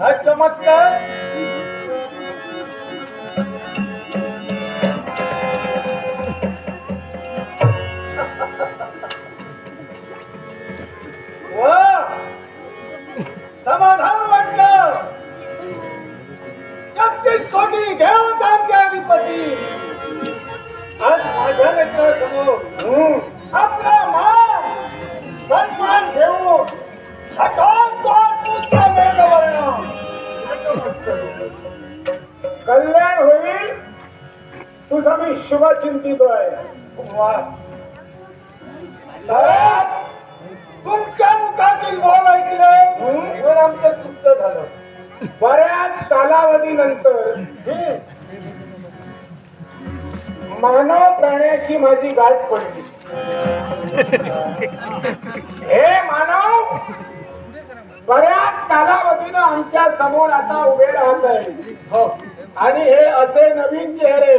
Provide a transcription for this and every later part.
हा चमत्कार. समाधान वाटलं. छत्तीस कोटी देवतांचे अधिपती आज माझ्या नेत्रासमोर आपला मान सन्मान घेऊन सकाळ तो कल्याण होईल तुझा मी शुभ चिंतितोय वा खरंच तुमच्या मुखातील बोल ऐकले. म्हणून आमचं दुःख झालं. बऱ्याच कालावधीनंतर मानव प्राण्याशी माझी गाठ पडली. हे मानव बऱ्याच कालावधीनं आमच्यासमोर आता उभे राहत आहे हो. आणि हे असे नवीन चेहरे.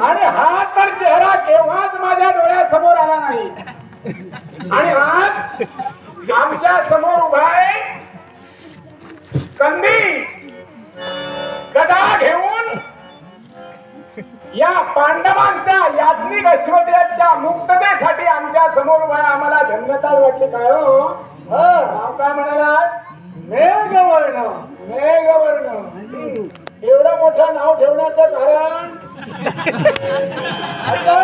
आणि हा तर चेहरा केव्हाच माझ्या डोळ्यासमोर आला नाही. आणि आज आमच्यासमोर उभा आहे कंदी. गदा घेऊन या पांडवांच्या याज्ञिक ऐश्वर्याच्या मुक्ततेसाठी आमच्यासमोर उभा आहे. आम्हाला धन्यता वाटली काय हो? हा. काय म्हणाला मेघवर्ण मेघवर्ण एवढं मोठं नाव ठेवण्याचं कारण? आता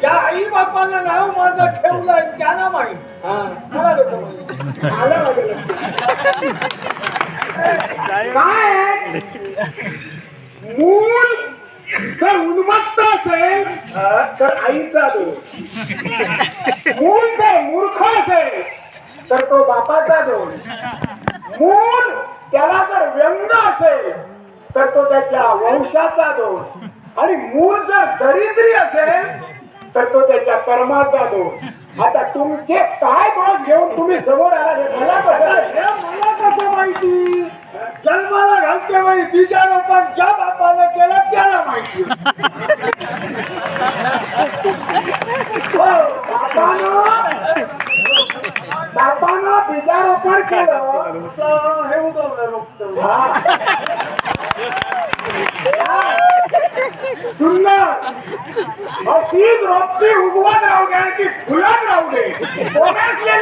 ज्या आई बापाला नाव माझं ठेवलंय त्यांना माहीत. मला माहीत? आलं. काय? मूल जर उन्मत्त असेल तर आईचा दोष. मूल जर मूर्ख असेल तर तो बापाचा दोष. मूल त्याला जर व्यंग असेल तर तो त्याच्या वंशाचा दोष. आणि मूल जर दरिद्री असेल तर तो त्याच्या कर्माचा दोष. आता तुमचे काय दोष घेऊन तुम्ही समोर आला मला कसं मला कसं माहिती? जन्माला घालते वेळी बीजारोपण ज्या बापानं केलं त्याला माहिती हो, बापानं बापानं बीजारोपण केलं तर हे उगवलं सुंदर रोपटी उगवत राहू द्या की फुलत राहू दे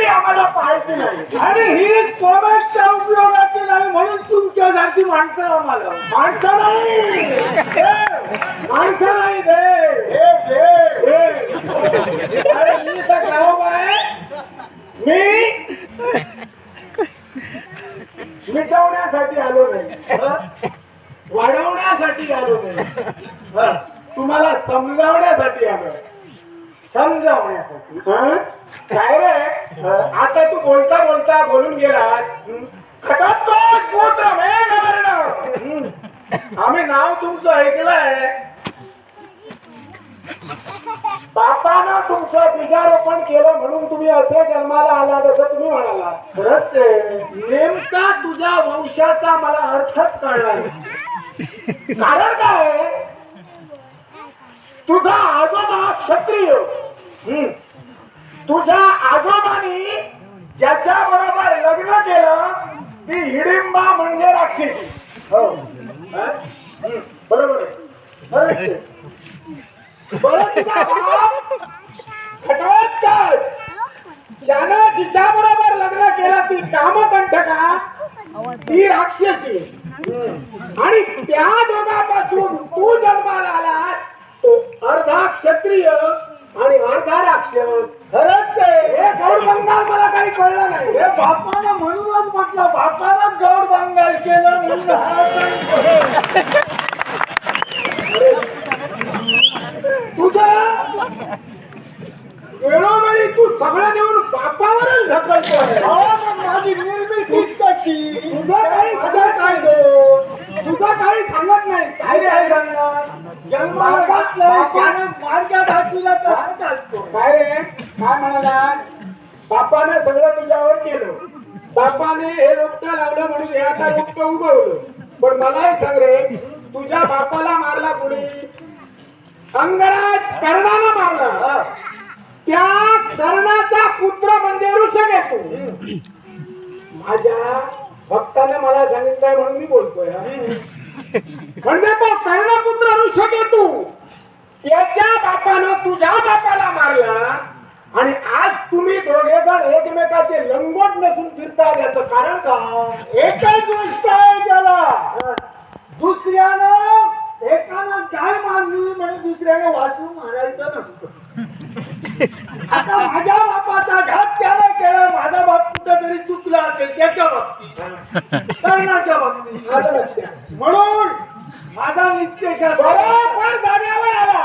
आम्हाला पाहायची नाही आणि ही कोमेटच्या उपयोगाची नाही म्हणून तुमच्यासारखी माणसं आम्हाला माणसं नाही माणसं नाही मी तर गाव आहे मी मिटवण्यासाठी आलो नाही. वाढवण्यासाठी आलो नाही. तुम्हाला समजावण्यासाठी आलो समजावण्यासाठी. काय रे आता तू बोलता बोलता बोलून गेलास हं? खटाटोच पुत्र मेघवर्ण. हं. आम्ही नाव तुमचं ऐकलंय देवानं तुमचं बीजारोपण केलं म्हणून तुम्ही असे जन्माला आला जसं तुम्ही म्हणाला खरंच आहे. नेमका तुझ्या वंशाचा मला अर्थच कळला नाही. कारण काय आहे? तुझा आजोबा क्षत्रिय हम्म तुझ्या आजोबानी ज्याच्या बरोबर लग्न केलं ती हिडिंबा म्हणजे राक्षसी हो बरोबर आहे आहे. बरं तुझा बाप खटवटकर ज्यानं जिच्या बरोबर लग्न केलं ती कामकंठका ती राक्षसी आणि त्या दोघापासून तू जन्माला आलास तो अर्धा क्षत्रिय आणि अर्धा राक्षस खरंच ते हे गौड बंगाल मला काही कळलं नाही हे बापानं म्हणूनच म्हटलं बापानं गौड बंगाल केलं म्हणून हा काही- तुझं वेळोवेळी तू सगळं नेऊन बापावरच ढकलतो माझी कशी तुझं काही खबर काय गं? तुझं काही सांगत नाही. काय रे आहे सांगणार जन्माला घातलंय त्यानं माझ्या धाकीला कसं चालतो काय रे? काय म्हणाला? बापाने सगळं तुझ्यावर केलं. बापाने हे रोपटं लावलं म्हणून हे आता रोपटं उगवलं. पण मलाही सांग रे तुझ्या बापाला मारला कुणी? अंगराज कर्णाला मारला. त्या कर्णाचा पुत्र म्हणजे ऋषभ येतो. माझ्या भक्ताने मला सांगितलंय म्हणून मी बोलतोय म्हणजे तो कर्णपुत्र ऋषभ तू त्याच्या बापानं तुझ्या बापाला मारला आणि आज तुम्ही दोघे जण एकमेकाचे लंगोट नसून फिरता याचं कारण का? एकच गोष्ट आहे त्याला. दुसऱ्यानं एकानं काय मारली म्हणजे दुसऱ्याने वाचून मारायचं नसतं आता माझ्या बापाचा घात त्याला केला माझा बाप कुठेतरी चुकला असेल त्याच्या बाबतीत. कर्णाच्या बाबतीत म्हणून माझा नित्यशास्त्र बरोबर जागेवर आला.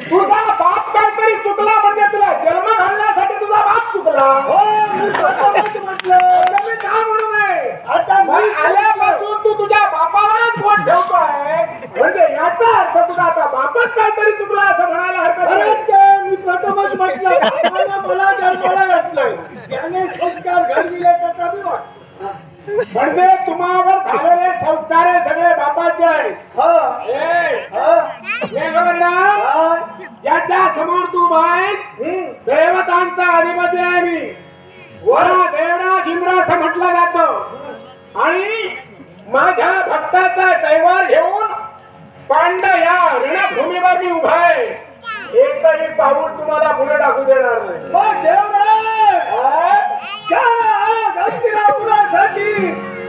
तुझा बाप काहीतरी चुकला म्हणजे तुला जन्म घालण्यासाठी तुझा बाप चुकला. हो मी म्हटलं. तुम्ही का म्हणू नये? आता मी आल्यापासून तू तुझ्या बापावरच बोट ठेवतोय म्हणजे याचा अर्थ तुझा आता बापच काहीतरी चुकला असं म्हणायला हरकत नाही खरंच ते मी प्रथमच म्हटलं बापानं मला जन्माला घातलंय त्याने संस्कार घडविले त्याचा मी वाटतो म्हणजे तुम्हावर झालेले संस्कार हे सगळे बापाचे आहेत. ज्याच्या समोर तू हम्म. देवतांचा अधिपती आहे मी. वरा देवराज इंद्र असं म्हटलं जातं. आणि माझ्या भक्ताचा कैवार घेऊन पांड या रणभूमीवर मी उभा आहे. एकही पाऊल तुम्हाला पुढे टाकू देणार नाही. देवराज,